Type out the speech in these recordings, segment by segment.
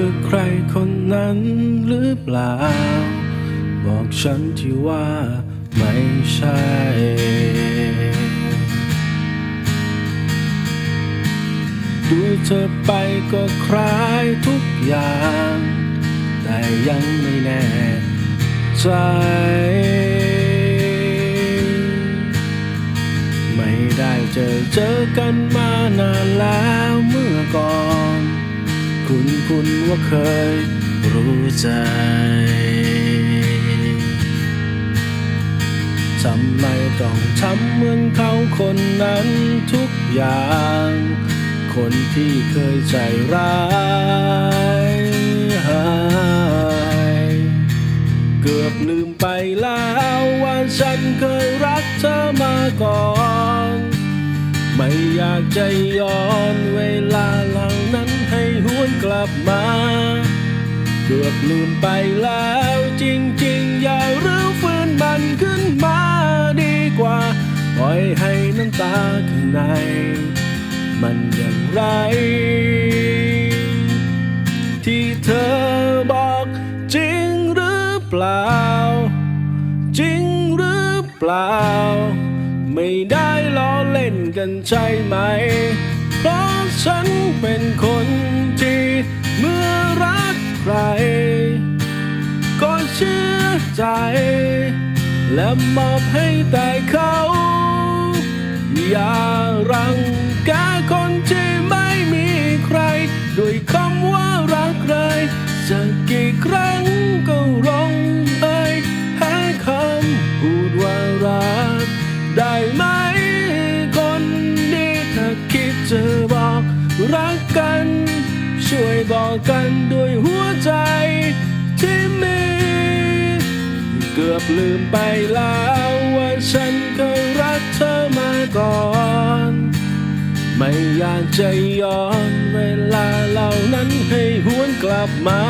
คือใครคนนั้นหรือเปล่า บอกฉันที่ว่าไม่ใช่ดูเธอไปก็คล้ายทุกอย่าง แต่ยังไม่แน่ใจ ไม่ได้เจอเจอกันมานานแล้วเมื่อก่อน คุณคุณว่าเคยรู้ใจทำไมต้องทำเหมือนเขาคนนั้นทุกอย่าง คนที่เคยใจร้ายหายเกือบลืมไปแล้วว่าฉันเคยรักเธอมาก่อน ไม่อยากจะย้อนเวลาับมาเกือบลืมไปแล้วจริงๆ อย่ารื้อฟื้นมันขึ้นมาดีกว่า ปล่อยให้น้ำตาข้างใน มันอย่างไร ที่เธอบอกจริงหรือเปล่า จริงหรือเปล่า ไม่ได้ล้อเล่นกันใช่ไหม เพราะฉันเป็นคนที่ และมอบให้แต่เขา อย่ารังแกคนที่ไม่มีใคร ด้วยคำว่ารักใครจะกี่ครั้งก็ร้องเอ่ยหาคำพูดว่ารัก ได้ไหมคนดีถ้าคิดจะบอกรักกัน ช่วยบอกกันด้วยหัวใจ อบลืมไปแล้วว่าฉันเคยรักเธอมาก่อน ไม่อยากจะย้อนเวลาเหล่านั้นให้หวนกลับมา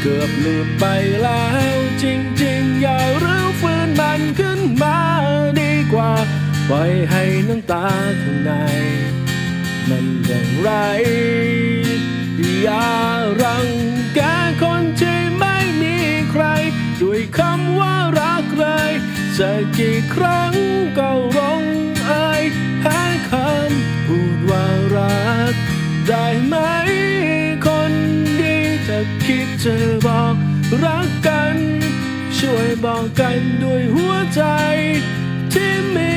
เกือบลืมไปแล้วจริงๆ อย่ารื้อฟื้นมันขึ้นมาดีกว่า ปล่อยให้น้ำตาข้างใน มันอย่างไร จะกี่ครั้งก็ร้องไห้หาคำพูดว่ารัก ได้ไหมคนดีถ้าคิดจะบอกรักกัน ช่วยบอกกันด้วยหัวใจที่มี